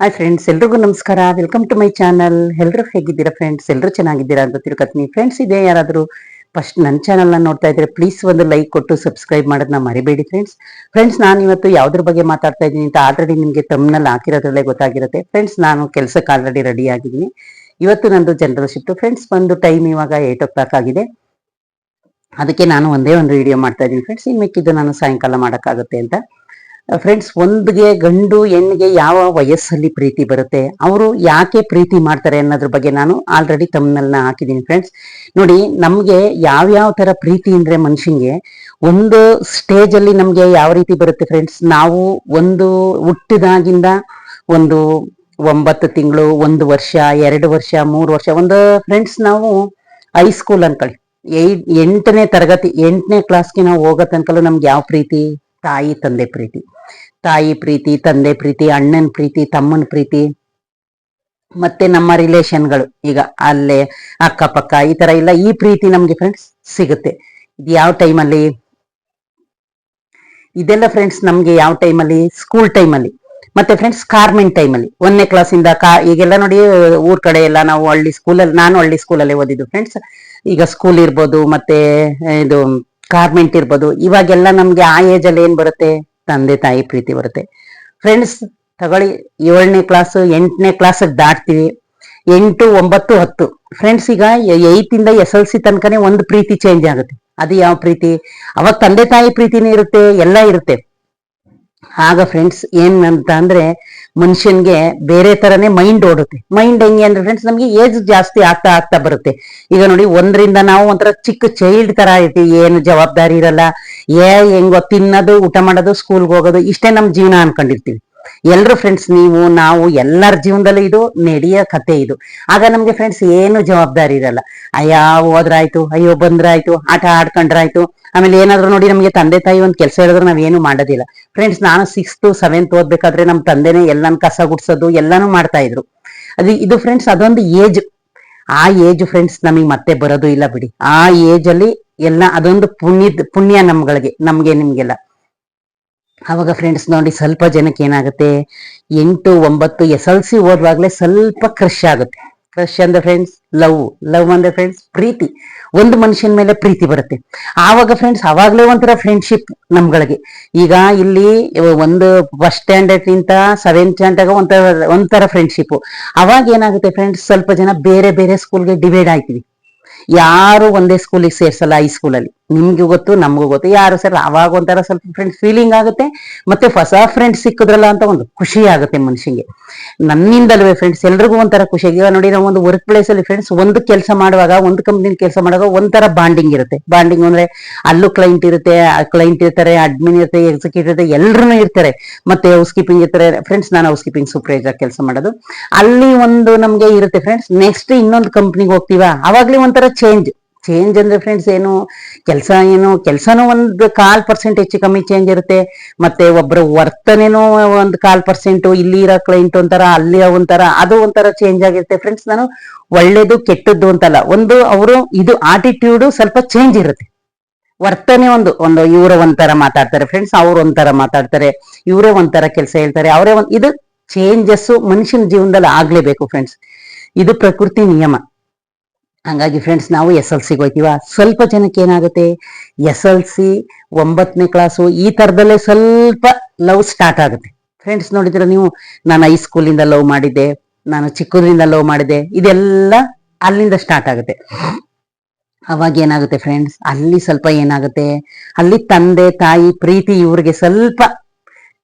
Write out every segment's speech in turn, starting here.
Hi friends ಎಲ್ರಿಗೂ ನಮಸ್ಕಾರ. Welcome to my channel ಎಲ್ಲರೂ ಹೇಗಿದ್ದೀರಾ ಫ್ರೆಂಡ್ಸ್ ಎಲ್ಲರೂ ಚೆನ್ನಾಗಿದ್ದೀರಾ ಅಂತ ತಿಳ್ಕೊತೀನಿ. ಫ್ರೆಂಡ್ಸ್ ಇದೆ ಯಾರಾದರೂ ಫಸ್ಟ್ ನನ್ನ ಚಾನಲ್ನ ನೋಡ್ತಾ ಇದ್ರೆ ಪ್ಲೀಸ್ ಒಂದು ಲೈಕ್ ಕೊಟ್ಟು ಸಬ್ಸ್ಕ್ರೈಬ್ ಮಾಡೋದನ್ನ ಮರಿಬೇಡಿ ಫ್ರೆಂಡ್ಸ್ ಫ್ರೆಂಡ್ಸ್ ನಾನು ಇವತ್ತು ಯಾವ್ದ್ರ ಬಗ್ಗೆ ಮಾತಾಡ್ತಾ ಇದ್ದೀನಿ ಅಂತ ಆಲ್ರೆಡಿ ನಿಮಗೆ ತಮ್ಮನಲ್ಲಿ ಹಾಕಿರೋದ್ರಲ್ಲೇ ಗೊತ್ತಾಗಿರುತ್ತೆ. ಫ್ರೆಂಡ್ಸ್ ನಾನು ಕೆಲಸಕ್ಕೆ ಆಲ್ರೆಡಿ ರೆಡಿ ಆಗಿದ್ದೀನಿ. ಇವತ್ತು ನಂದು ಜನರಲ್ ಶಿಫ್ಟ್ ಫ್ರೆಂಡ್ಸ್ ಒಂದು ಟೈಮ್ ಇವಾಗ ಏಟ್ ಓ ಕ್ಲಾಕ್ ಆಗಿದೆ. ಅದಕ್ಕೆ ನಾನು ಒಂದೇ ಒಂದು ವಿಡಿಯೋ ಮಾಡ್ತಾ ಇದ್ದೀನಿ. ಫ್ರೆಂಡ್ಸ್ ಇನ್ನು ಮಿಕ್ಕಿದ್ದು ನಾನು ಸಾಯಂಕಾಲ ಮಾಡೋಕ್ಕಾಗುತ್ತೆ ಅಂತ. ಫ್ರೆಂಡ್ಸ್ ಒಂದ್ಗೆ ಗಂಡು ಹೆಣ್ಣಿಗೆ ಯಾವ ವಯಸ್ಸಲ್ಲಿ ಪ್ರೀತಿ ಬರುತ್ತೆ, ಅವರು ಯಾಕೆ ಪ್ರೀತಿ ಮಾಡ್ತಾರೆ ಅನ್ನೋದ್ರ ಬಗ್ಗೆ ನಾನು ಆಲ್ರೆಡಿ ತಮ್ಮನ್ನ ಹಾಕಿದ್ದೀನಿ ಫ್ರೆಂಡ್ಸ್ ನೋಡಿ, ನಮ್ಗೆ ಯಾವ್ಯಾವ ತರ ಪ್ರೀತಿ ಅಂದ್ರೆ ಮನುಷ್ಯಂಗೆ, ಒಂದು ಸ್ಟೇಜ್ ಅಲ್ಲಿ ನಮ್ಗೆ ಯಾವ ರೀತಿ ಬರುತ್ತೆ ಫ್ರೆಂಡ್ಸ್ ನಾವು ಒಂದು ಹುಟ್ಟಿದಾಗಿಂದ ಒಂದು ಒಂಬತ್ತು ತಿಂಗಳು, ಒಂದು ವರ್ಷ, ಎರಡು ವರ್ಷ, ಮೂರು ವರ್ಷ, ಒಂದು ಫ್ರೆಂಡ್ಸ್ ನಾವು ಹೈಸ್ಕೂಲ್ ಅನ್ಕೊಳ್ಳಿ ಏಟ್ ಎಂಟನೇ ತರಗತಿ, ಎಂಟನೇ ಕ್ಲಾಸ್ಗೆ ನಾವು ಹೋಗೋ ತನಕಲ್ಲೂ ನಮ್ಗೆ ಯಾವ ಪ್ರೀತಿ? ತಾಯಿ, ತಂದೆ ಪ್ರೀತಿ. ತಾಯಿ ಪ್ರೀತಿ, ತಂದೆ ಪ್ರೀತಿ, ಅಣ್ಣನ ಪ್ರೀತಿ, ತಮ್ಮನ ಪ್ರೀತಿ, ಮತ್ತೆ ನಮ್ಮ ರಿಲೇಷನ್ಗಳು ಈಗ ಅಲ್ಲೇ, ಅಕ್ಕಪಕ್ಕ, ಈ ತರ ಇಲ್ಲ ಈ ಪ್ರೀತಿ ನಮ್ಗೆ ಫ್ರೆಂಡ್ಸ್ ಸಿಗುತ್ತೆ. ಇದು ಯಾವ ಟೈಮಲ್ಲಿ ಇದೆಲ್ಲ ಫ್ರೆಂಡ್ಸ್ ನಮ್ಗೆ ಯಾವ ಟೈಮಲ್ಲಿ ಸ್ಕೂಲ್ ಟೈಮಲ್ಲಿ ಮತ್ತೆ ಫ್ರೆಂಡ್ಸ್ ಕಾರ್ಮೆಂಟ್ ಟೈಮಲ್ಲಿ ಒಂದನೇ ಕ್ಲಾಸಿಂದ ಕಾ, ಈಗೆಲ್ಲ ನೋಡಿ, ಊರ್ ಕಡೆ ಎಲ್ಲ ನಾವು ಹಳ್ಳಿ ಸ್ಕೂಲಲ್ಲಿ ನಾನು ಹಳ್ಳಿ ಸ್ಕೂಲಲ್ಲಿ ಓದಿದ್ದು ಫ್ರೆಂಡ್ಸ್ ಈಗ ಸ್ಕೂಲ್ ಇರ್ಬೋದು, ಮತ್ತೆ ಇದು ಕಾರ್ಮೆಂಟ್ ಇರ್ಬೋದು. ಇವಾಗೆಲ್ಲ ನಮ್ಗೆ ಆ ಏಜ್ ಅಲ್ಲಿ ಏನ್ ಬರುತ್ತೆ? ತಂದೆ ತಾಯಿ ಪ್ರೀತಿ ಬರುತ್ತೆ. ಫ್ರೆಂಡ್ಸ್ ತಗೊಳ್ಳಿ. ಏಳನೇ ಕ್ಲಾಸ್ ಎಂಟನೇ ಕ್ಲಾಸ್ ದಾಟ್ತೀವಿ. ಎಂಟು, ಒಂಬತ್ತು, ಹತ್ತು. ಫ್ರೆಂಡ್ಸ್ ಈಗ ಏತ್ ಇಂದ ಎಸ್ ಎಲ್ ಸಿ ತನಕನೇ ಒಂದು ಪ್ರೀತಿ ಚೇಂಜ್ ಆಗುತ್ತೆ. ಅದು ಯಾವ ಪ್ರೀತಿ? ಅವಾಗ ತಂದೆ ತಾಯಿ ಪ್ರೀತಿನೇ ಇರುತ್ತೆ, ಎಲ್ಲ ಇರುತ್ತೆ. ಆಗ ಫ್ರೆಂಡ್ಸ್ ಏನಂತ ಅಂದ್ರೆ ಮನುಷ್ಯನ್ಗೆ ಬೇರೆ ತರನೇ ಮೈಂಡ್ ಓಡುತ್ತೆ. ಮೈಂಡ್ ಹೆಂಗೆ ಅಂದ್ರೆ ಫ್ರೆಂಡ್ಸ್ ನಮ್ಗೆ ಏಜ್ ಜಾಸ್ತಿ ಆಗ್ತಾ ಆಗ್ತಾ ಬರುತ್ತೆ. ಈಗ ನೋಡಿ ಒಂದರಿಂದ ನಾವು ಒಂಥರ ಚಿಕ್ಕ ಚೈಲ್ಡ್ ತರ ಇರ್ತೀವಿ. ಏನು ಜವಾಬ್ದಾರಿ ಇರಲ್ಲ. ಏ ಹೆಂಗೋ ತಿನ್ನೋದು, ಊಟ ಮಾಡೋದು ಸ್ಕೂಲ್ಗೆ ಹೋಗೋದು, ಇಷ್ಟೇ ನಮ್ ಜೀವನ ಅನ್ಕೊಂಡಿರ್ತೀವಿ. ಎಲ್ರು ಫ್ರೆಂಡ್ಸ್ ನೀವು, ನಾವು ಎಲ್ಲರ ಜೀವನದಲ್ಲೂ ಇದು ನಡೆಯೋ ಕತೆ ಇದು. ಆಗ ನಮ್ಗೆ ಫ್ರೆಂಡ್ಸ್ ಏನು ಜವಾಬ್ದಾರಿ ಇರಲ್ಲ. ಅಯ್ಯ, ಹೋದ್ರಾಯ್ತು, ಅಯ್ಯೋ, ಬಂದ್ರಾಯ್ತು, ಆಟ ಆಡ್ಕೊಂಡ್ರಾಯ್ತು. ಆಮೇಲೆ ಏನಾದ್ರು ನೋಡಿ ನಮಗೆ ತಂದೆ ತಾಯಿ ಒಂದ್ ಕೆಲಸ ಹೇಳಿದ್ರೆ ನಾವೇನು ಮಾಡೋದಿಲ್ಲ. ಫ್ರೆಂಡ್ಸ್ ನಾನು ಸಿಕ್ಸ್ತ್ ಸೆವೆಂತ್ ಓದ್ಬೇಕಾದ್ರೆ ನಮ್ ತಂದೆನೇ ಎಲ್ಲಾನು ಕಸ ಗುಡ್ಸೋದು, ಎಲ್ಲಾನು ಮಾಡ್ತಾ ಇದ್ರು. ಅದು, ಇದು ಫ್ರೆಂಡ್ಸ್ ಅದೊಂದು ಏಜ್ ಆ ಏಜ್ ಫ್ರೆಂಡ್ಸ್ ನಮಗೆ ಮತ್ತೆ ಬರೋದು ಇಲ್ಲ ಬಿಡಿ. ಆ ಏಜ್ ಅಲ್ಲಿ ಎಲ್ಲ ಅದೊಂದು ಪುಣ್ಯದ, ಪುಣ್ಯ ನಮ್ಗಳಿಗೆ, ನಮ್ಗೆ ನಿಮ್ಗೆಲ್ಲ. ಅವಾಗ ಫ್ರೆಂಡ್ಸ್ ನೋಡಿ ಸ್ವಲ್ಪ ಜನಕ್ಕೆ ಏನಾಗುತ್ತೆ? ಎಂಟು, ಒಂಬತ್ತು ಎಸ್ ಎಲ್ ಸಿ ಓದುವಾಗಲೇ ಸ್ವಲ್ಪ ಕ್ರಶ್ ಆಗುತ್ತೆ. ಕ್ರಶ್ ಅಂದ್ರೆ ಫ್ರೆಂಡ್ಸ್ ಲವ್ ಲವ್ ಅಂದ್ರೆ ಫ್ರೆಂಡ್ಸ್ ಪ್ರೀತಿ. ಒಂದು ಮನುಷ್ಯನ ಮೇಲೆ ಪ್ರೀತಿ ಬರುತ್ತೆ. ಆವಾಗ ಫ್ರೆಂಡ್ಸ್ ಅವಾಗಲೇ ಒಂಥರ ಫ್ರೆಂಡ್ಶಿಪ್ ನಮ್ಗಳಿಗೆ. ಈಗ ಇಲ್ಲಿ ಒಂದು ಫಸ್ಟ್ ಸ್ಟ್ಯಾಂಡರ್ಡ್ ನಿಂತ ಸೆವೆಂತ್ ಸ್ಟ್ಯಾಂಡರ್ಡ್ ಒಂಥರ ಒಂಥರ ಫ್ರೆಂಡ್ಶಿಪ್ ಅವಾಗ ಏನಾಗುತ್ತೆ ಫ್ರೆಂಡ್ಸ್ ಸ್ವಲ್ಪ ಜನ ಬೇರೆ ಬೇರೆ ಸ್ಕೂಲ್ಗೆ ಡಿವೈಡ್ ಆಯ್ತೀವಿ. ಯಾರು ಒಂದೇ ಸ್ಕೂಲಿಗೆ ಸೇರ್ಸಲ್ಲ ಹೈಸ್ಕೂಲಲ್ಲಿ ಸ್ಕೂಲಲ್ಲಿ ನಿಮ್ಗೂ ಗೊತ್ತು, ನಮಗೂ ಗೊತ್ತು. ಯಾರು ಸರ್, ಅವಾಗ ಒಂಥರ ಸ್ವಲ್ಪ ಫ್ರೆಂಡ್ಸ್ ಫೀಲಿಂಗ್ ಆಗುತ್ತೆ, ಮತ್ತೆ ಹೊಸ ಫ್ರೆಂಡ್ಸ್ ಸಿಕ್ಕಿದ್ರಲ್ಲ ಅಂತ ಒಂದು ಖುಷಿ ಆಗುತ್ತೆ ಮನುಷ್ಯಂಗೆ. ನನ್ನಿಂದಲ್ವೇ ಫ್ರೆಂಡ್ಸ್ ಎಲ್ರಿಗೂ ಒಂಥರ ಖುಷಿ. ಆಗಿ ನೋಡಿ, ನಾವು ಒಂದು ವರ್ಕ್ ಪ್ಲೇಸ್ ಅಲ್ಲಿ ಫ್ರೆಂಡ್ಸ್ ಒಂದು ಕೆಲಸ ಮಾಡುವಾಗ, ಒಂದು ಕಂಪ್ನಿ ಕೆಲಸ ಮಾಡುವಾಗ ಒಂಥರ ಬಾಂಡಿಂಗ್ ಇರುತ್ತೆ. ಬಾಂಡಿಂಗ್ ಅಂದ್ರೆ ಅಲ್ಲೂ ಕ್ಲೈಂಟ್ ಇರುತ್ತೆ ಕ್ಲೈಂಟ್ ಇರ್ತಾರೆ ಅಡ್ಮಿನ್ ಇರುತ್ತೆ ಎಕ್ಸಿಕ್ಯೂಟಿವ್ ಇರುತ್ತೆ ಎಲ್ಲರೂ ಇರ್ತಾರೆ. ಮತ್ತೆ ಹೌಸ್ ಕೀಪಿಂಗ್ ಇರ್ತಾರೆ. ಫ್ರೆಂಡ್ಸ್ ನಾನು ಹೌಸ್ ಕೀಪಿಂಗ್ ಸೂಪರ್ವೈಸರ್ ಕೆಲಸ ಮಾಡೋದು. ಅಲ್ಲಿ ಒಂದು ನಮ್ಗೆ ಇರುತ್ತೆ ಫ್ರೆಂಡ್ಸ್ ನೆಕ್ಸ್ಟ್ ಇನ್ನೊಂದು ಕಂಪ್ನಿಗೆ ಹೋಗ್ತೀವ? ಅವಾಗ್ಲೇ ಒಂಥರ ಚೇಂಜ್ ಚೇಂಜ್ ಅಂದ್ರೆ ಫ್ರೆಂಡ್ಸ್ ಏನು ಕೆಲಸ ಏನು, ಕೆಲಸನೂ ಒಂದು ಕಾಲ್ ಪರ್ಸೆಂಟ್ ಹೆಚ್ಚು ಕಮ್ಮಿ ಚೇಂಜ್ ಇರುತ್ತೆ. ಮತ್ತೆ ಒಬ್ಬರ ವರ್ತನೆನೂ ಒಂದು ಕಾಲ್ ಪರ್ಸೆಂಟ್ ಇಲ್ಲಿ ಇರೋ ಕ್ಲೈಂಟ್ ಒಂಥರ, ಅಲ್ಲಿ ಒಂಥರ, ಅದು ಒಂಥರ ಚೇಂಜ್ ಆಗಿರುತ್ತೆ. ಫ್ರೆಂಡ್ಸ್ ನಾನು ಒಳ್ಳೇದು, ಕೆಟ್ಟದ್ದು ಅಂತಲ್ಲ, ಒಂದು ಅವರು ಇದು ಆಟಿಟ್ಯೂಡ್ ಸ್ವಲ್ಪ ಚೇಂಜ್ ಇರುತ್ತೆ. ವರ್ತನೆ ಒಂದು ಒಂದು ಇವರ ಒಂಥರ ಮಾತಾಡ್ತಾರೆ ಫ್ರೆಂಡ್ಸ್ ಅವ್ರು ಒಂಥರ ಮಾತಾಡ್ತಾರೆ, ಇವರೇ ಒಂಥರ ಕೆಲಸ ಹೇಳ್ತಾರೆ, ಅವರೇ ಒಂದು, ಇದು ಚೇಂಜಸ್ಸು ಮನುಷ್ಯನ ಜೀವನದಲ್ಲಿ ಆಗ್ಲೇಬೇಕು ಫ್ರೆಂಡ್ಸ್ ಇದು ಪ್ರಕೃತಿ ನಿಯಮ. ಹಂಗಾಗಿ ಫ್ರೆಂಡ್ಸ್ ನಾವು ಎಸ್ ಎಲ್ ಸಿಗೆ ಹೋಗ್ತೀವ ಸ್ವಲ್ಪ ಜನಕ್ಕೆ ಏನಾಗುತ್ತೆ? ಎಸ್ ಎಲ್ ಸಿ ಒಂಬತ್ತನೇ ಕ್ಲಾಸು ಈ ಥರದಲ್ಲೇ ಸ್ವಲ್ಪ ಲವ್ ಸ್ಟಾರ್ಟ್ ಆಗುತ್ತೆ. ಫ್ರೆಂಡ್ಸ್ ನೋಡಿದ್ರೆ ನೀವು? ನಾನು ಹೈಸ್ಕೂಲಿಂದ ಲವ್ ಮಾಡಿದ್ದೆ, ನಾನು ಚಿಕ್ಕದ್ರಿಂದ ಲವ್ ಮಾಡಿದ್ದೆ, ಇದೆಲ್ಲ ಅಲ್ಲಿಂದ ಸ್ಟಾರ್ಟ್ ಆಗುತ್ತೆ. ಅವಾಗ ಏನಾಗುತ್ತೆ ಫ್ರೆಂಡ್ಸ್ ಅಲ್ಲಿ ಸ್ವಲ್ಪ ಏನಾಗುತ್ತೆ? ಅಲ್ಲಿ ತಂದೆ, ತಾಯಿ, ಪ್ರೀತಿ, ಇವ್ರಿಗೆ ಸ್ವಲ್ಪ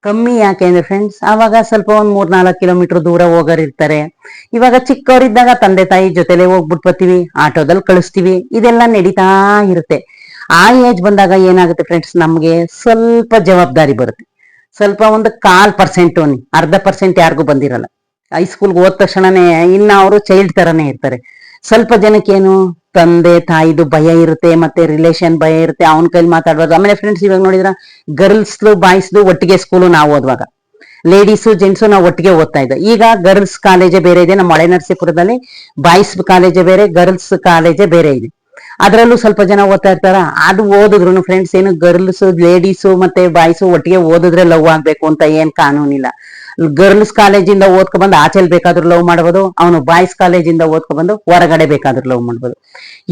ಕಮ್ಮಿ ಯಾಕೆ ಅಂದ್ರೆ ಫ್ರೆಂಡ್ಸ್ ಆವಾಗ ಸ್ವಲ್ಪ ಒಂದ್ ಮೂರ್ ನಾಲ್ಕು ಕಿಲೋಮೀಟರ್ ದೂರ ಹೋಗೋರಿರ್ತಾರೆ ಇವಾಗ ಚಿಕ್ಕವರಿದ್ದಾಗ ತಂದೆ ತಾಯಿ ಜೊತೆಲೆ ಹೋಗ್ಬಿಟ್ಟು ಬರ್ತೀವಿ ಆಟೋದಲ್ಲಿ ಕಳಿಸ್ತೀವಿ, ಇದೆಲ್ಲ ನಡೀತಾ ಇರುತ್ತೆ. ಆ ಏಜ್ ಬಂದಾಗ ಏನಾಗುತ್ತೆ ಫ್ರೆಂಡ್ಸ್ ನಮ್ಗೆ ಸ್ವಲ್ಪ ಜವಾಬ್ದಾರಿ ಬರುತ್ತೆ. ಸ್ವಲ್ಪ ಒಂದು ಕಾಲ್ ಪರ್ಸೆಂಟ್ ಅರ್ಧ ಪರ್ಸೆಂಟ್ ಯಾರಿಗೂ ಬಂದಿರಲ್ಲ. ಹೈಸ್ಕೂಲ್ಗೆ ಹೋದ ತಕ್ಷಣನೇ ಇನ್ನ ಅವರು ಚೈಲ್ಡ್ ತರನೇ ಇರ್ತಾರೆ. ಸ್ವಲ್ಪ ಜನಕ್ಕೇನು ತಂದೆ ತಾಯಿದು ಭಯ ಇರುತ್ತೆ, ಮತ್ತೆ ರಿಲೇಷನ್ ಭಯ ಇರುತ್ತೆ, ಅವನ ಕೈಲಿ ಮಾತಾಡ್ಬಾರ್ದು. ಆಮೇಲೆ ಫ್ರೆಂಡ್ಸ್ ಇವಾಗ ನೋಡಿದ್ರ? ಗರ್ಲ್ಸ್ ಬಾಯ್ಸ್ದು ಒಟ್ಟಿಗೆ ಸ್ಕೂಲು ನಾವು ಓದುವಾಗ. ಲೇಡೀಸು ಜೆಂಟ್ಸು ನಾವು ಒಟ್ಟಿಗೆ ಓದ್ತಾ ಇದ್ದೆ ಈಗ ಗರ್ಲ್ಸ್ ಕಾಲೇಜೇ ಬೇರೆ ಇದೆ, ನಮ್ಮ ಮಳೆ ನರಸೀಪುರದಲ್ಲಿ ಬಾಯ್ಸ್ ಕಾಲೇಜೇ ಬೇರೆ ಗರ್ಲ್ಸ್ ಕಾಲೇಜೇ ಬೇರೆ ಇದೆ. ಅದರಲ್ಲೂ ಸ್ವಲ್ಪ ಜನ ಓದ್ತಾ ಇರ್ತಾರ? ಅದು ಓದಿದ್ರು ಫ್ರೆಂಡ್ಸ್ ಏನು ಗರ್ಲ್ಸ್ ಲೇಡೀಸು ಮತ್ತೆ ಬಾಯ್ಸು ಒಟ್ಟಿಗೆ ಓದಿದ್ರೆ ಲವ್ ಆಗ್ಬೇಕು ಅಂತ ಏನ್ ಕಾನೂನಿಲ್ಲ. ಗರ್ಲ್ಸ್ ಕಾಲೇಜಿಂದ ಓದ್ಕೊ ಬಂದು ಆಚೆಲ್ ಬೇಕಾದ್ರೂ ಲವ್ ಮಾಡ್ಬೋದು, ಅವನು ಬಾಯ್ಸ್ ಕಾಲೇಜಿಂದ ಓದ್ಕೊ ಬಂದು ಹೊರಗಡೆ ಬೇಕಾದ್ರೂ ಲವ್ ಮಾಡ್ಬೋದು.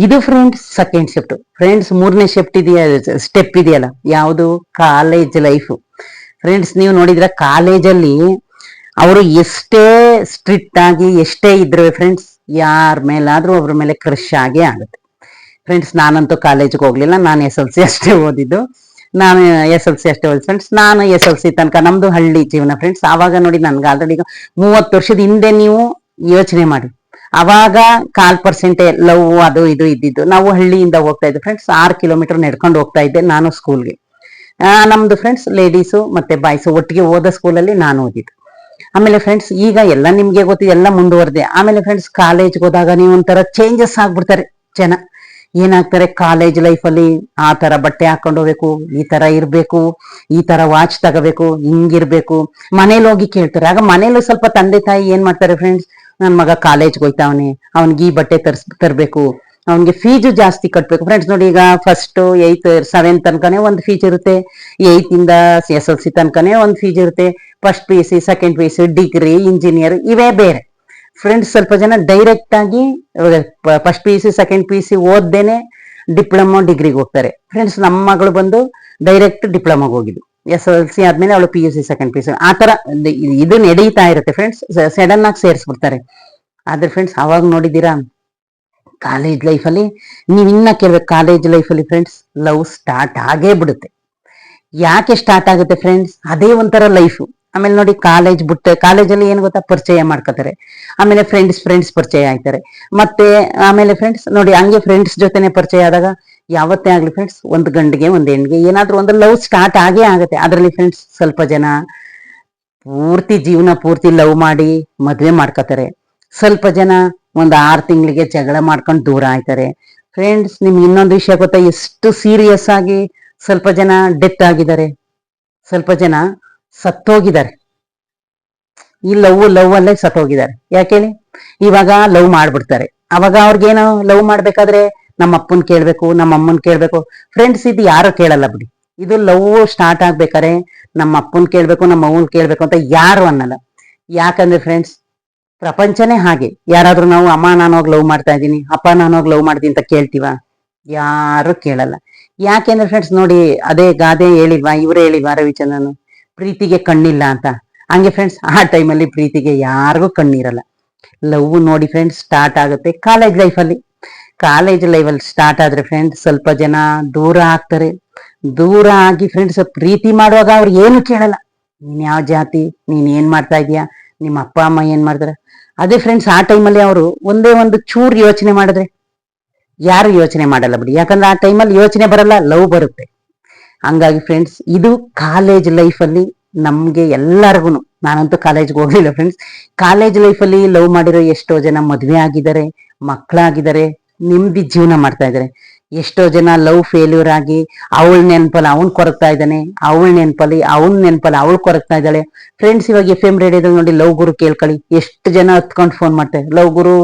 ಇದು ಫ್ರೆಂಡ್ಸ್ ಸೆಕೆಂಡ್ ಶಿಫ್ಟ್ ಫ್ರೆಂಡ್ಸ್ ಮೂರನೇ ಶಿಫ್ಟ್ ಇದೆಯಾ ಸ್ಟೆಪ್ ಇದೆಯಲ್ಲ, ಯಾವುದು? ಕಾಲೇಜ್ ಲೈಫ್ ಫ್ರೆಂಡ್ಸ್ ನೀವು ನೋಡಿದ್ರೆ ಕಾಲೇಜಲ್ಲಿ ಅವರು ಎಷ್ಟೇ ಸ್ಟ್ರಿಕ್ಟ್ ಆಗಿ ಎಷ್ಟೇ ಇದ್ರೆ ಫ್ರೆಂಡ್ಸ್ ಯಾರ ಮೇಲಾದ್ರೂ ಅವ್ರ ಮೇಲೆ ಕ್ರಶ್ ಆಗೇ ಆಗುತ್ತೆ. ಫ್ರೆಂಡ್ಸ್ ನಾನಂತೂ ಕಾಲೇಜ್ಗೆ ಹೋಗ್ಲಿಲ್ಲ, ನಾನು ಎಸ್ ಎಲ್ ಸಿ ಅಷ್ಟೇ ಓದಿದ್ದು. ನಾನು ಎಸ್ ಎಲ್ ಸಿ ಅಷ್ಟೇ ಓದಿ ಫ್ರೆಂಡ್ಸ್ ನಾನು ಎಸ್ ಎಲ್ ಸಿ ತನಕ, ನಮ್ದು ಹಳ್ಳಿ ಜೀವನ ಫ್ರೆಂಡ್ಸ್ ಆವಾಗ ನೋಡಿ ನನ್ಗೆ ಆಲ್ರೆಡಿ ಮೂವತ್ತು ವರ್ಷದ ಹಿಂದೆ ನೀವು ಯೋಚನೆ ಮಾಡಿ ಅವಾಗ ಕಾಲ್ ಪರ್ಸೆಂಟ್ ಲವ್ ಅದು ಇದು ಇದ್ದಿದ್ದು. ನಾವು ಹಳ್ಳಿಯಿಂದ ಹೋಗ್ತಾ ಇದ್ದೆ ಫ್ರೆಂಡ್ಸ್ ಆರು ಕಿಲೋಮೀಟರ್ ನಡ್ಕೊಂಡು ಹೋಗ್ತಾ ಇದ್ದೆ ನಾನು ಸ್ಕೂಲ್ಗೆ ನಮ್ದು ಫ್ರೆಂಡ್ಸ್ ಲೇಡೀಸು ಮತ್ತೆ ಬಾಯ್ಸ್ ಒಟ್ಟಿಗೆ ಓದ ಸ್ಕೂಲಲ್ಲಿ ನಾನು ಓದಿದ್ದು. ಆಮೇಲೆ ಫ್ರೆಂಡ್ಸ್ ಈಗ ಎಲ್ಲ ನಿಮ್ಗೆ ಗೊತ್ತಿದೆ, ಎಲ್ಲ ಮುಂದುವರೆದೆ ಆಮೇಲೆ ಫ್ರೆಂಡ್ಸ್ ಕಾಲೇಜ್ಗೆ ಹೋದಾಗ ನೀವು ಒಂಥರ ಚೇಂಜಸ್ ಆಗ್ಬಿಡ್ತಾರೆ ಜನ. ಏನಾಗ್ತಾರೆ ಕಾಲೇಜ್ ಲೈಫಲ್ಲಿ ಆ ತರ ಬಟ್ಟೆ ಹಾಕೊಂಡು ಹೋಗ್ಬೇಕು, ಈ ತರ ಇರ್ಬೇಕು, ಈ ತರ ವಾಚ್ ತಗೋಬೇಕು, ಹಿಂಗಿರ್ಬೇಕು. ಮನೇಲಿ ಹೋಗಿ ಕೇಳ್ತಾರೆ. ಆಗ ಮನೇಲಿ ಸ್ವಲ್ಪ ತಂದೆ ತಾಯಿ ಏನ್ ಮಾಡ್ತಾರೆ ಫ್ರೆಂಡ್ಸ್ ನನ್ ಮಗ ಕಾಲೇಜ್ಗೆ ಹೋಯ್ತಾವನೆ. ಅವ್ನಿಗೆ ಈ ಬಟ್ಟೆ ತರ್ಸ್, ತರ್ಬೇಕು. ಅವ್ನಿಗೆ ಫೀಜು ಜಾಸ್ತಿ ಕಟ್ಬೇಕು. ಫ್ರೆಂಡ್ಸ್ ನೋಡಿ ಈಗ ಫಸ್ಟ್ ಏಯ್ತ್ ಸೆವೆಂತ್ ತನಕನೇ ಒಂದು ಫೀಸ್ ಇರುತ್ತೆ. ಏಯ್ತ್ ಇಂದ ಎಸ್ ಎಲ್ ಸಿ ತನಕನೇ ಒಂದು ಫೀಸ್ ಇರುತ್ತೆ. First P C second P C degree engineer ಇವೇ ಬೇರೆ. ಫ್ರೆಂಡ್ಸ್ ಸ್ವಲ್ಪ ಜನ ಡೈರೆಕ್ಟ್ ಆಗಿ first P U C second P U C ಓದ್ದೇನೆ diploma ಡಿಗ್ರಿಗೆ ಹೋಗ್ತಾರೆ. ಫ್ರೆಂಡ್ಸ್ ನಮ್ಮ ಮಗಳು ಬಂದು ಡೈರೆಕ್ಟ್ ಡಿಪ್ಲೊಮಾಗೆ ಹೋಗಿದ್ದು. ಎಸ್ ಎಲ್ ಸಿ ಆದ್ಮೇಲೆ ಅವಳು P U C second P U C ಆ ಇದು- ಇದು ನಡೀತಾ ಇರುತ್ತೆ ಫ್ರೆಂಡ್ಸ್ ಸಡನ್ ಆಗಿ ಸೇರಿಸ್ಬಿಡ್ತಾರೆ. ಆದ್ರೆ ಫ್ರೆಂಡ್ಸ್ ಅವಾಗ ನೋಡಿದ್ದೀರಾ? ಕಾಲೇಜ್ ಲೈಫಲ್ಲಿ ನೀವು ಇನ್ನ ಕೇಳ್ಬೇಕು. ಕಾಲೇಜ್ ಲೈಫಲ್ಲಿ ಫ್ರೆಂಡ್ಸ್ ಲವ್ ಸ್ಟಾರ್ಟ್ ಆಗೇ ಬಿಡುತ್ತೆ. ಯಾಕೆ ಸ್ಟಾರ್ಟ್ ಆಗುತ್ತೆ ಫ್ರೆಂಡ್ಸ್ ಅದೇ ಒಂಥರ ಲೈಫ್ ಆಮೇಲೆ ನೋಡಿ ಕಾಲೇಜ್ ಬಿಟ್ಟು ಕಾಲೇಜಲ್ಲಿ ಏನು ಗೊತ್ತಾ? ಪರಿಚಯ ಮಾಡ್ಕೋತಾರೆ. ಆಮೇಲೆ ಫ್ರೆಂಡ್ಸ್ ಫ್ರೆಂಡ್ಸ್ ಪರಿಚಯ ಆಯ್ತಾರೆ. ಮತ್ತೆ ಆಮೇಲೆ ಫ್ರೆಂಡ್ಸ್ ನೋಡಿ ಹಂಗೆ ಫ್ರೆಂಡ್ಸ್ ಜೊತೆನೆ ಪರಿಚಯ ಆದಾಗ ಯಾವತ್ತೇ ಆಗ್ಲಿ ಫ್ರೆಂಡ್ಸ್ ಒಂದು ಗಂಡಿಗೆ, ಒಂದು ಹೆಣ್ಣಿಗೆ ಏನಾದ್ರೂ ಒಂದು ಲವ್ ಸ್ಟಾರ್ಟ್ ಆಗೇ ಆಗುತ್ತೆ. ಅದರಲ್ಲಿ ಫ್ರೆಂಡ್ಸ್ ಸ್ವಲ್ಪ ಜನ ಪೂರ್ತಿ ಜೀವನ ಪೂರ್ತಿ ಲವ್ ಮಾಡಿ ಮದ್ವೆ ಮಾಡ್ಕೋತಾರೆ. ಸ್ವಲ್ಪ ಜನ ಒಂದ್ ಆರು ತಿಂಗಳಿಗೆ ಜಗಳ ಮಾಡ್ಕೊಂಡು ದೂರ ಆಯ್ತಾರೆ. ಫ್ರೆಂಡ್ಸ್ ನಿಮ್ಗೆ ಇನ್ನೊಂದು ವಿಷಯ ಗೊತ್ತಾ? ಎಷ್ಟು ಸೀರಿಯಸ್ ಆಗಿ ಸ್ವಲ್ಪ ಜನ ಡೆತ್ ಆಗಿದ್ದಾರೆ. ಸ್ವಲ್ಪ ಜನ ಸತ್ತೋಗಿದ್ದಾರೆ. ಈ ಲವ್ ಲವ್ ಅಲ್ಲೇ ಸತ್ತೋಗಿದ್ದಾರೆ. ಯಾಕೇಳಿ? ಇವಾಗ ಲವ್ ಮಾಡ್ಬಿಡ್ತಾರೆ. ಅವಾಗ ಅವ್ರಿಗೇನು ಲವ್ ಮಾಡ್ಬೇಕಾದ್ರೆ ನಮ್ಮ ಅಪ್ಪನ್ ಕೇಳ್ಬೇಕು, ನಮ್ಮ ಅಮ್ಮನ್ ಕೇಳ್ಬೇಕು. ಫ್ರೆಂಡ್ಸ್ ಇದು ಯಾರು ಕೇಳಲ್ಲ ಬಿಡಿ. ಇದು ಲವ್ ಸ್ಟಾರ್ಟ್ ಆಗ್ಬೇಕಾರೆ ನಮ್ಮ ಅಪ್ಪನ್ ಕೇಳ್ಬೇಕು, ನಮ್ಮ ಅವ್ವನ್ ಕೇಳ್ಬೇಕು ಅಂತ ಯಾರು ಅನ್ನಲ್ಲ. ಯಾಕಂದ್ರೆ ಫ್ರೆಂಡ್ಸ್ ಪ್ರಪಂಚನೇ ಹಾಗೆ. ಯಾರಾದ್ರೂ ನಾವು ಅಮ್ಮ ನಾನೋಗ್ ಲವ್ ಮಾಡ್ತಾ ಇದ್ದೀನಿ, ಅಪ್ಪ ನಾನು ಹೋಗಿ ಲವ್ ಮಾಡ್ತೀನಿ ಅಂತ ಕೇಳ್ತೀವ? ಯಾರು ಕೇಳಲ್ಲ. ಯಾಕೆಂದ್ರೆ ಫ್ರೆಂಡ್ಸ್ ನೋಡಿ ಅದೇ ಗಾದೆ ಹೇಳಿಲ್ವಾ? ಇವ್ರೇ ಹೇಳಿಲ್ವಾ ರವಿಚಂದ್ರನ್? ಪ್ರೀತಿಗೆ ಕಣ್ಣಿಲ್ಲ ಅಂತ. ಹಂಗೆ ಫ್ರೆಂಡ್ಸ್ ಆ ಟೈಮಲ್ಲಿ ಪ್ರೀತಿಗೆ ಯಾರಿಗೂ ಕಣ್ಣಿರಲ್ಲ. ಲವ್ ನೋಡಿ ಫ್ರೆಂಡ್ಸ್ ಸ್ಟಾರ್ಟ್ ಆಗುತ್ತೆ ಕಾಲೇಜ್ ಲೈಫಲ್ಲಿ ಕಾಲೇಜ್ ಲೈಫಲ್ಲಿ ಸ್ಟಾರ್ಟ್ ಆದ್ರೆ ಫ್ರೆಂಡ್ಸ್ ಸ್ವಲ್ಪ ಜನ ದೂರ ಆಗ್ತಾರೆ. ದೂರ ಆಗಿ ಫ್ರೆಂಡ್ಸ್ ಪ್ರೀತಿ ಮಾಡುವಾಗ ಅವ್ರು ಏನು ಕೇಳಲ್ಲ. ನೀನ್ ಯಾವ ಜಾತಿ, ನೀನ್ ಏನ್ ಮಾಡ್ತಾ ಇದೀಯಾ, ನಿಮ್ಮ ಅಪ್ಪ, ಅಮ್ಮ ಏನ್ ಮಾಡ್ತಾರೆ? ಅದೇ ಫ್ರೆಂಡ್ಸ್ ಆ ಟೈಮಲ್ಲಿ ಅವರು ಒಂದೇ ಒಂದು ಚೂರು ಯೋಚನೆ ಮಾಡಿದ್ರೆ ಯಾರು ಯೋಚನೆ ಮಾಡಲ್ಲ ಬಿಡಿ. ಯಾಕಂದ್ರೆ ಆ ಟೈಮಲ್ಲಿ ಯೋಚನೆ ಬರಲ್ಲ ಲವ್ ಬರುತ್ತೆ. ಹಂಗಾಗಿ ಫ್ರೆಂಡ್ಸ್ ಇದು ಕಾಲೇಜ್ ಲೈಫಲ್ಲಿ ನಮ್ಗೆ ಎಲ್ಲರಿಗೂ ನಾನಂತೂ ಕಾಲೇಜ್ಗೆ ಹೋಗಲಿಲ್ಲ ಫ್ರೆಂಡ್ಸ್ ಕಾಲೇಜ್ ಲೈಫಲ್ಲಿ ಲವ್ ಮಾಡಿರೋ ಎಷ್ಟೋ ಜನ ಮದುವೆ ಆಗಿದ್ದಾರೆ ಮಕ್ಕಳಾಗಿದ್ದಾರೆ ನೆಮ್ಮದಿ ಜೀವನ ಮಾಡ್ತಾ ಇದ್ದಾರೆ. ಎಷ್ಟೋ ಜನ ಲವ್ ಫೇಲ್ಯೂರ್ ಆಗಿ ಅವಳ ನೆನಪಲ್ಲಿ ಅವನ್ ಕೊರಗ್ತಾ ಇದ್ದಾನೆ, ಅವಳ ನೆನಪಲ್ಲಿ ಅವನ್ ನೆನಪಲ್ಲಿ ಅವಳು ಕೊರಗ್ತಾ ಇದ್ದಾಳೆ. ಫ್ರೆಂಡ್ಸ್ ಇವಾಗ ಎಫ್ ಎಂ ರೇಡಿಯೋದಲ್ಲಿ ನೋಡಿ, ಲವ್ ಗುರು ಕೇಳ್ಕೊಳ್ಳಿ. ಎಷ್ಟು ಜನ ಹತ್ಕೊಂಡು ಫೋನ್ ಮಾಡ್ತಾರೆ, ಲವ್ ಗುರು,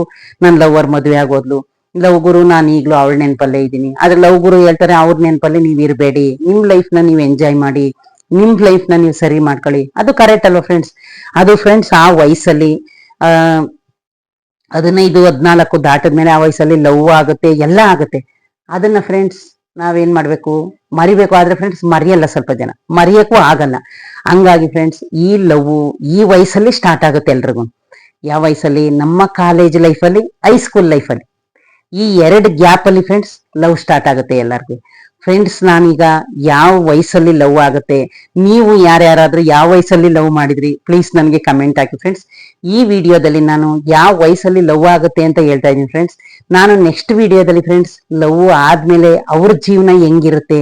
ನನ್ ಲವರ್ ಮದುವೆ ಆಗೋದ್ಲು. ಲವ್ ಗುರು ನಾನು ಈಗಲೂ ಅವಳ ನೆನಪಲ್ಲೇ ಇದ್ದೀನಿ. ಆದ್ರೆ ಲವ್ ಗುರು ಹೇಳ್ತಾರೆ ಅವ್ರ ನೆನಪಲ್ಲಿ ನೀವು ಇರಬೇಡಿ. ನಿಮ್ ಲೈಫ್ನ ನೀವು ಎಂಜಾಯ್ ಮಾಡಿ, ನಿಮ್ ಲೈಫ್ನ ನೀವು ಸರಿ ಮಾಡ್ಕೊಳ್ಳಿ. ಅದು ಕರೆಕ್ಟ್ ಅಲ್ವಾ ಫ್ರೆಂಡ್ಸ್ ಅದು ಫ್ರೆಂಡ್ಸ್ ಆ ವಯಸ್ಸಲ್ಲಿ, ಆ ಹದಿನೈದು ಹದಿನಾಲ್ಕು ದಾಟದ್ಮೇಲೆ ಆ ವಯಸ್ಸಲ್ಲಿ ಲವ್ ಆಗುತ್ತೆ, ಎಲ್ಲ ಆಗುತ್ತೆ. ಅದನ್ನ ಫ್ರೆಂಡ್ಸ್ ನಾವೇನ್ ಮಾಡ್ಬೇಕು? ಮರಿಬೇಕು. ಆದ್ರೆ ಫ್ರೆಂಡ್ಸ್ ಮರಿಯಲ್ಲ ಸ್ವಲ್ಪ ಜನ. ಮರೆಯಕ್ಕೂ ಆಗಲ್ಲ. ಹಂಗಾಗಿ ಫ್ರೆಂಡ್ಸ್ ಈ ಲವ್ ಈ ವಯಸ್ಸಲ್ಲಿ ಸ್ಟಾರ್ಟ್ ಆಗುತ್ತೆ ಎಲ್ರಿಗೂ ಯಾವ ವಯಸ್ಸಲ್ಲಿ? ನಮ್ಮ ಕಾಲೇಜ್ ಲೈಫಲ್ಲಿ ಹೈಸ್ಕೂಲ್ ಲೈಫಲ್ಲಿ ಈ ಎರಡು ಗ್ಯಾಪ್ ಅಲ್ಲಿ ಫ್ರೆಂಡ್ಸ್ ಲವ್ ಸ್ಟಾರ್ಟ್ ಆಗುತ್ತೆ ಎಲ್ಲರಿಗೂ. ಫ್ರೆಂಡ್ಸ್ ನಾನೀಗ ಯಾವ ವಯಸ್ಸಲ್ಲಿ ಲವ್ ಆಗುತ್ತೆ, ನೀವು ಯಾರ್ಯಾರಾದ್ರೂ ಯಾವ ವಯಸ್ಸಲ್ಲಿ ಲವ್ ಮಾಡಿದ್ರಿ ಪ್ಲೀಸ್ ನನಗೆ ಕಮೆಂಟ್ ಹಾಕಿ ಫ್ರೆಂಡ್ಸ್ ಈ ವಿಡಿಯೋದಲ್ಲಿ ನಾನು ಯಾವ ವಯಸ್ಸಲ್ಲಿ ಲವ್ ಆಗುತ್ತೆ ಅಂತ ಹೇಳ್ತಾ ಇದ್ದೀನಿ ಫ್ರೆಂಡ್ಸ್ ನಾನು ನೆಕ್ಸ್ಟ್ ವಿಡಿಯೋದಲ್ಲಿ ಫ್ರೆಂಡ್ಸ್ ಲವ್ ಆದ್ಮೇಲೆ ಅವ್ರ ಜೀವನ ಹೆಂಗಿರುತ್ತೆ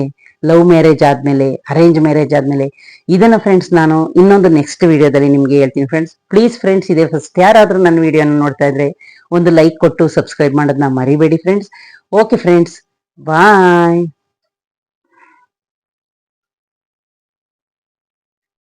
ಲವ್ ಮ್ಯಾರೇಜ್ ಆದ್ಮೇಲೆ ಅರೇಂಜ್ ಮ್ಯಾರೇಜ್ ಆದ್ಮೇಲೆ, ಇದನ್ನ ಫ್ರೆಂಡ್ಸ್ ನಾನು ಇನ್ನೊಂದು ನೆಕ್ಸ್ಟ್ ವಿಡಿಯೋದಲ್ಲಿ ನಿಮ್ಗೆ ಹೇಳ್ತೀನಿ ಫ್ರೆಂಡ್ಸ್ ಪ್ಲೀಸ್ ಫ್ರೆಂಡ್ಸ್ ಇದೆ ಫಸ್ಟ್ ಯಾರಾದ್ರೂ ನನ್ನ ವಿಡಿಯೋನ ನೋಡ್ತಾ ಇದ್ರೆ ಒಂದು ಲೈಕ್ ಕೊಟ್ಟು ಸಬ್ಸ್ಕ್ರೈಬ್ ಮಾಡೋದನ್ನ ಮರಿಬೇಡಿ ಫ್ರೆಂಡ್ಸ್ ಓಕೆ ಫ್ರೆಂಡ್ಸ್ ಬಾಯ್